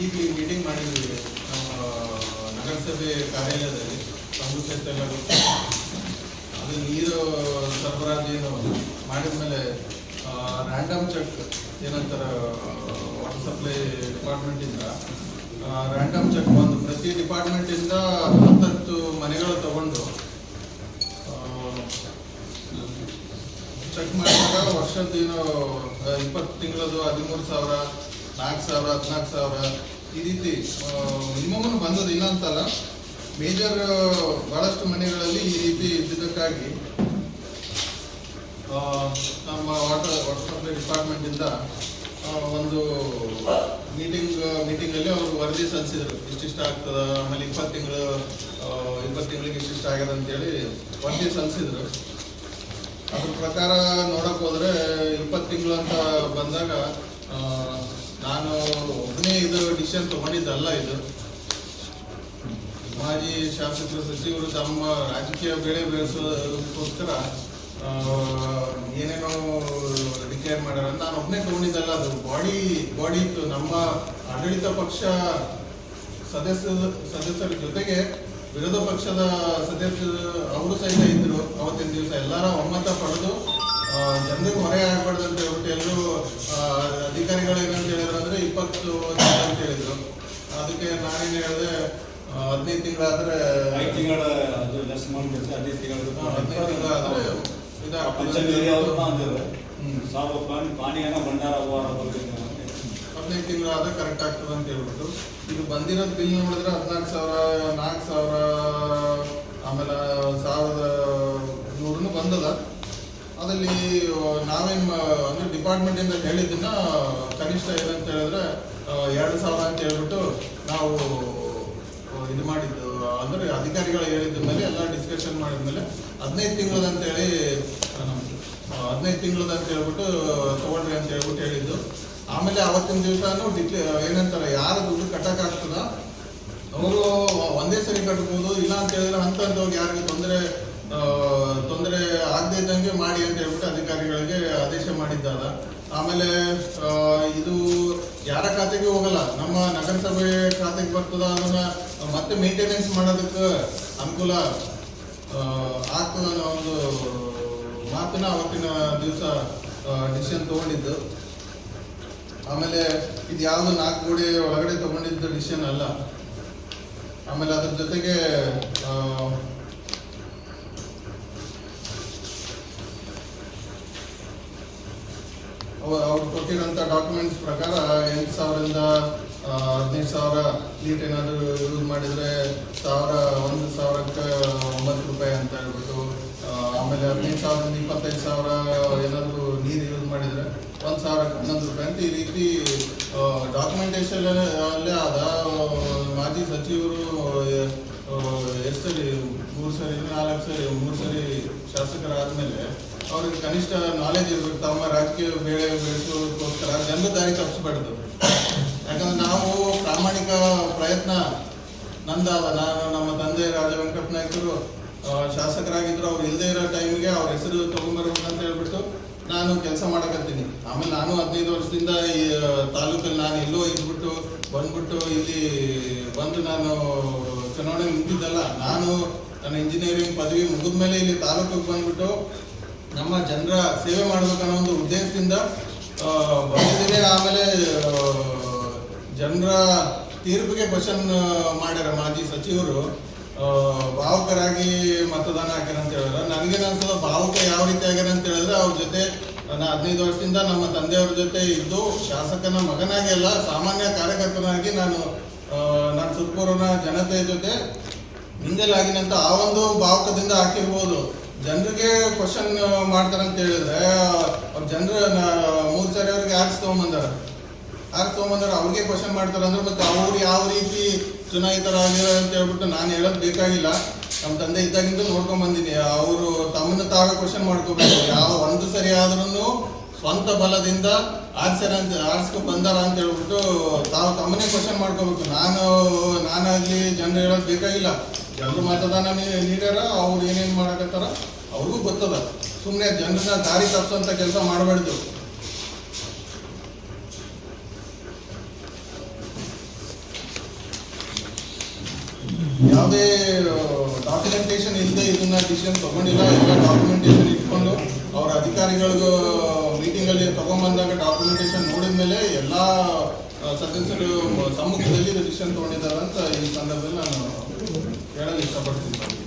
ಈಗ ಈ ಮೀಟಿಂಗ್ ಮಾಡಿದ್ದೀವಿ ನಮ್ಮ ನಗರಸಭೆ ಕಾರ್ಯಾಲಯದಲ್ಲಿ ಎಲ್ಲ ಅದು. ನೀರು ಸರಬರಾಜು ಏನು ಮಾಡಿದ್ಮೇಲೆ ರ್ಯಾಂಡಮ್ ಚೆಕ್ ಏನಂತಾರೆ ವಾಟರ್ ಸಪ್ಲೈ ಡಿಪಾರ್ಟ್ಮೆಂಟಿಂದ ರ್ಯಾಂಡಮ್ ಚೆಕ್ ಬಂದು ಪ್ರತಿ ಡಿಪಾರ್ಟ್ಮೆಂಟಿಂದ ಹತ್ತತ್ತು ಮನೆಗಳು ತಗೊಂಡು ಚೆಕ್ ಮಾಡಿದಾಗ ವರ್ಷದ ಏನು ಇಪ್ಪತ್ತು ತಿಂಗಳದು ಹದಿಮೂರು ಸಾವಿರ ನಾಲ್ಕು ಸಾವಿರ, ಹದಿನಾಲ್ಕು ಸಾವಿರ, ಈ ರೀತಿ ಮಿನಿಮಮ್ ಬಂದದ್ದು ಇಲ್ಲ ಅಂತಲ್ಲ. ಮೇಜರ್ ಭಾಳಷ್ಟು ಮನೆಗಳಲ್ಲಿ ಈ ರೀತಿ ಇದ್ದಿದ್ದಕ್ಕಾಗಿ ನಮ್ಮ ವಾಟರ್ ವಾಟರ್ ಸಪ್ಲೈ ಡಿಪಾರ್ಟ್ಮೆಂಟಿಂದ ಒಂದು ಮೀಟಿಂಗ್ ಮೀಟಿಂಗಲ್ಲಿ ಅವರು ವರದಿ ಸಲ್ಲಿಸಿದ್ರು. ಇಷ್ಟಿಷ್ಟ ಆಗ್ತದ? ಆಮೇಲೆ ಇಪ್ಪತ್ತು ತಿಂಗಳು ಇಪ್ಪತ್ತು ತಿಂಗಳಿಗೆ ಇಷ್ಟಿಷ್ಟ ಆಗ್ಯದ ಅಂತೇಳಿ ವರದಿ ಸಲ್ಲಿಸಿದ್ರು. ಅದ್ರ ಪ್ರಕಾರ ನೋಡಕ್ ಹೋದ್ರೆ ಇಪ್ಪತ್ತು ತಿಂಗಳು ಅಂತ ಬಂದಾಗ ಡಿಸಿಷನ್ ತಗೊಂಡಿದ್ದಲ್ಲ ಇದು. ಮಾಜಿ ಶಾಸಕರು, ಸಚಿವರು ತಮ್ಮ ರಾಜಕೀಯ ಬೆಳೆ ಬೆಳೆಸೋದಕ್ಕೋಸ್ಕರ ಏನೇನೋ ಡಿಕ್ಲೇರ್ ಮಾಡ್ಯಾರ ನಾನು ಒಬ್ಬನೇ ತಗೊಂಡಿದ್ದಲ್ಲ, ಅದು ಬಾಡಿ ಬಾಡಿ ಇತ್ತು. ನಮ್ಮ ಆಡಳಿತ ಪಕ್ಷ ಸದಸ್ಯ, ಸದಸ್ಯರ ಜೊತೆಗೆ ವಿರೋಧ ಪಕ್ಷದ ಸದಸ್ಯರು ಅವರು ಸಹಿತ ಇದ್ದರು ಅವತ್ತಿನ ದಿವಸ ಎಲ್ಲರ ಒಮ್ಮತ ಪಡೆದು ಜನರಿಗೆ ಹೊರೆ ಆಗ್ಬಾರ್ದು ಅಂತ ಹೇಳ್ಬಿಟ್ಟು ಎಲ್ಲರೂ ಅಧಿಕಾರಿಗಳು ಏನಂತ ಹೇಳಿದ್ರು ಅಂದ್ರೆ ಇಪ್ಪತ್ತು ದಿನ ಅಂತ ಹೇಳಿದ್ರು. ಅದಕ್ಕೆ ನಾನೇನು ಹೇಳಿದೆ ಹದಿನೈದು ತಿಂಗಳಾದ್ರೆ ಐದು ತಿಂಗಳ ಅದು ಲೆಸ್ ಮಾಡ್ಬೇಕು ಹದಿನೈದು ತಿಂಗಳ ಹದಿನೈದು ತಿಂಗಳಾದ್ರೆ ಹದಿನೈದು ತಿಂಗಳಾದ್ರೆ ಕರೆಕ್ಟ್ ಆಗ್ತದೆ ಅಂತ ಹೇಳ್ಬಿಟ್ಟು. ಇದು ಬಂದಿರೋದು ಬಿಲ್ ನೋಡಿದ್ರೆ ಹದಿನಾಲ್ಕು ಸಾವಿರ ನಾಲ್ಕು ಸಾವಿರ ಅಂದ್ರೆ ಡಿಪಾರ್ಟ್ಮೆಂಟ್ ಇಂದ ಹೇಳಿದ್ದನ್ನ ಕನಿಷ್ಠ ಏನಂತ ಹೇಳಿದ್ರೆ ಎರಡು ಸಾವಿರ ಅಂತ ಹೇಳ್ಬಿಟ್ಟು ನಾವು ಇದು ಮಾಡಿದ್ದು. ಅಂದ್ರೆ ಅಧಿಕಾರಿಗಳು ಹೇಳಿದ ಮೇಲೆ ಎಲ್ಲ ಡಿಸ್ಕಷನ್ ಮಾಡಿದ್ಮೇಲೆ ಹದಿನೈದು ತಿಂಗಳದ ಅಂತ ಹೇಳಿ ಹದಿನೈದು ತಿಂಗಳದ ಅಂತ ಹೇಳ್ಬಿಟ್ಟು ತೊಗೊಳ್ರಿ ಅಂತ ಹೇಳ್ಬಿಟ್ಟು ಹೇಳಿದ್ದು. ಆಮೇಲೆ ಅವತ್ತಿನ ದಿವಸನೂ ಡಿಕ್ಲೇ ಏನಂತಾರೆ, ಯಾರ ದುಡ್ಡು ಕಟ್ಟಕ್ಕಾಗ್ತದ ಅವರು ಒಂದೇ ಸರಿ ಕಟ್ಬೋದು, ಇಲ್ಲ ಅಂತ ಹೇಳಿದ್ರೆ ಹಂತ ಹಂತವಾಗಿ ಯಾರಿಗೂ ತೊಂದರೆ ತೊಂದರೆ ಆಗದೆ ಇದ್ದಂಗೆ ಮಾಡಿ ಅಂತ ಹೇಳ್ಬಿಟ್ಟು ಅಧಿಕಾರಿಗಳಿಗೆ ಆದೇಶ ಮಾಡಿದ್ದಾರ. ಆಮೇಲೆ ಇದು ಯಾರ ಖಾತೆಗೆ ಹೋಗಲ್ಲ. ನಮ್ಮ ನಗರಸಭೆ ಖಾತೆಗೆ ಬರ್ತದ ಅದನ್ನ ಮತ್ತೆ ಮೇಂಟೆನೆನ್ಸ್ ಮಾಡೋದಕ್ಕೆ ಅನುಕೂಲ ಆಗ್ತದ ಒಂದು ಮಾತನ್ನ ಅವತ್ತಿನ ದಿವಸ ಡಿಸಿಷನ್ ತಗೊಂಡಿದ್ದು. ಆಮೇಲೆ ಇದು ಯಾವುದು ನಾಲ್ಕು ಗೋಡೆ ಒಳಗಡೆ ತಗೊಂಡಿದ್ದು ಡಿಸಿಷನ್ ಅಲ್ಲ. ಆಮೇಲೆ ಅದ್ರ ಜೊತೆಗೆ ಆ, ಅವ- ಅವ್ರು ಕೊಟ್ಟಿರೋಂಥ ಪ್ರಕಾರ ಎಂಟು ಸಾವಿರದಿಂದ ಹದಿನೈದು ಸಾವಿರ ಲೀಟ್ ಏನಾದರೂ ಯೂಸ್ ಮಾಡಿದರೆ ಸಾವಿರ, ಒಂದು ಸಾವಿರಕ್ಕೆ ಒಂಬತ್ತು ರೂಪಾಯಿ ಅಂತ ಹೇಳ್ಬಿಟ್ಟು ಆಮೇಲೆ ಹದಿನೈದು ಸಾವಿರದಿಂದ ಇಪ್ಪತ್ತೈದು ಸಾವಿರ ಏನಾದರೂ ನೀರು ಯೂಸ್ ಮಾಡಿದರೆ ಒಂದು ಸಾವಿರಕ್ಕೆ ಹನ್ನೊಂದು ರೂಪಾಯಿ ಅಂತ ಈ ರೀತಿ ಡಾಕ್ಯುಮೆಂಟೇಶನ್ ಅಲ್ಲೇ ಆದ ಮಾಜಿ ಸಚಿವರು ಎಷ್ಟು ಸರಿ ಮೂರು ಸರಿ, ನಾಲ್ಕು ಸರಿ, ಮೂರು ಸರಿ ಶಾಸಕರಾದ್ಮೇಲೆ ಅವ್ರಿಗೆ ಕನಿಷ್ಠ ನಾಲೆಜ್ ಇರಬೇಕು ತಮ್ಮ ರಾಜಕೀಯ ಬೇಳೆ ಬೆಳೆಸೋದಕ್ಕೋಸ್ಕರ ಜನರ ದಾರಿ ತಪ್ಪಿಸ್ಬಾರ್ದು. ಯಾಕಂದ್ರೆ ನಾವು ಪ್ರಾಮಾಣಿಕ ಪ್ರಯತ್ನ ನಂದಾದ ನಾನು ನಮ್ಮ ತಂದೆ ರಾಜ ವೆಂಕಟ ನಾಯ್ಕರು ಆ, ಶಾಸಕರಾಗಿದ್ರು. ಅವ್ರು ಇಲ್ಲದೆ ಇರೋ ಟೈಮ್ಗೆ ಅವ್ರ ಹೆಸರು ತೊಗೊಂಡ್ಬರ್ಬೇಕಂತ ಅಂತ ಹೇಳ್ಬಿಟ್ಟು ನಾನು ಕೆಲಸ ಮಾಡಕತ್ತೀನಿ. ಆಮೇಲೆ ನಾನು ಹದಿನೈದು ವರ್ಷದಿಂದ ಈ ತಾಲೂಕಲ್ಲಿ ನಾನು ಎಲ್ಲೋ ಇದ್ಬಿಟ್ಟು ಬಂದ್ಬಿಟ್ಟು ಇಲ್ಲಿ ಬಂದು ನಾನು ಚುನಾವಣೆ ನಿಂತಿದ್ದಲ್ಲ ನಾನು ನನ್ನ ಇಂಜಿನಿಯರಿಂಗ್ ಪದವಿ ಮುಗಿದ ಮೇಲೆ ಇಲ್ಲಿ ತಾಲೂಕಿಗೆ ಬಂದ್ಬಿಟ್ಟು ನಮ್ಮ ಜನರ ಸೇವೆ ಮಾಡ್ಬೇಕನ್ನೋ ಒಂದು ಉದ್ದೇಶದಿಂದ ಬಂದಿದ್ದೀನಿ ಆಮೇಲೆ ಜನರ ತೀರ್ಪಿಗೆ ಕ್ವಶನ್ ಮಾಡ್ಯಾರ ಮಾಜಿ ಸಚಿವರು. ಭಾವುಕರಾಗಿ ಮತದಾನ ಹಾಕ್ಯಾರ ಅಂತ ಹೇಳಿದ್ರೆ. ನನಗೇನು ಅನ್ಸೋದು ಭಾವುಕ ಯಾವ ರೀತಿ ಆಗ್ಯಾರ ಅಂತ ಹೇಳಿದ್ರೆ, ಅವ್ರ ಜೊತೆ ನಾನು ಹದಿನೈದು ವರ್ಷದಿಂದ ನಮ್ಮ ತಂದೆಯವ್ರ ಜೊತೆ ಇದ್ದು, ಶಾಸಕನ ಮಗನಾಗಿ ಅಲ್ಲ, ಸಾಮಾನ್ಯ ಕಾರ್ಯಕರ್ತನಾಗಿ ನಾನು ನನ್ನ ಸುತ್ತೂರಿನ ಜನತೆಯ ಜೊತೆ ಮಿಂಗಲ್ ಆಗಿನಂತ ಆ ಒಂದು ಭಾವುಕದಿಂದ ಹಾಕಿರ್ಬೋದು. ಜನರಿಗೆ ಕ್ವಶನ್ ಅಂತ ಹೇಳಿದ್ರೆ, ಅವ್ರ ಜನರ ಮೂರು ಸರಿ ಅವ್ರಿಗೆ ಆರ್ಸ್ ತಗೊಂಬಂದಾರ. ಆರ್ಸ್ ತಗೊಂಬಂದಾರ, ಅವ್ರಿಗೆ ಕ್ವಶನ್ ಮಾಡ್ತಾರೆ ಅಂದ್ರೆ ಮತ್ತೆ ಅವ್ರು ಯಾವ ರೀತಿ ಚುನಾಯಿತರಾಗಿರೋ ಅಂತ ಹೇಳ್ಬಿಟ್ಟು ನಾನು ಹೇಳೋದು ಬೇಕಾಗಿಲ್ಲ. ನಮ್ಮ ತಂದೆ ಇದ್ದಾಗಿಂದ ನೋಡ್ಕೊಂಡ್ ಬಂದಿನಿ ಅವರು ತಮ್ಮನ್ನ ತಾವೇ ಕ್ವಶನ್ ಮಾಡ್ಕೋಬೇಕು. ಯಾವ ಒಂದು ಸರಿ ಆದ್ರೂ ಸ್ವಂತ ಬಲದಿಂದ ಆರ್ಸರ ಅಂತ ಆರ್ಸ್ಕೊ ಬಂದಾರ ಅಂತ ಹೇಳ್ಬಿಟ್ಟು ತಾವು ತಮ್ಮನ್ನೇ ಕ್ವಶನ್ ಮಾಡ್ಕೋಬೇಕು. ನಾನು, ನಾನಾಗ್ಲಿ ಜನರು ಹೇಳೋದು ಬೇಕಾಗಿಲ್ಲ. ಜನರು ಮತದಾನ ನೀಡ್ಯಾರ, ಅವ್ರು ಏನೇನು ಗೊತ್ತದ? ಸುಮ್ಮನೆ ಜನರ ದಾರಿ ತಪ್ಪಿಸೋಂಥ ಕೆಲಸ ಮಾಡಬಾರ್ದು. ಯಾವುದೇ ಡಾಕ್ಯುಮೆಂಟೇಶನ್ ಇಲ್ಲದೆ ಇದನ್ನ ಡಿಸಿಷನ್ ತಗೊಂಡಿಲ್ಲ, ಎಲ್ಲ ಡಾಕ್ಯುಮೆಂಟೇಶನ್ ಇಟ್ಕೊಂಡು ಅವ್ರ ಅಧಿಕಾರಿಗಳಿಗೂ ಮೀಟಿಂಗ್ ಅಲ್ಲಿ ತಗೊಂಡ್ಬಂದಾಗ ಡಾಕ್ಯುಮೆಂಟೇಶನ್ ನೋಡಿದ ಮೇಲೆ ಎಲ್ಲ ಸದಸ್ಯರು ಸಮ್ಮುಖದಲ್ಲಿ ಡಿಸಿಷನ್ ತಗೊಂಡಿದ್ದಾರೆ ಅಂತ ಈ ಸಂದರ್ಭದಲ್ಲಿ ನಾನು ಹೇಳಲು ಇಷ್ಟಪಡ್ತೀನಿ.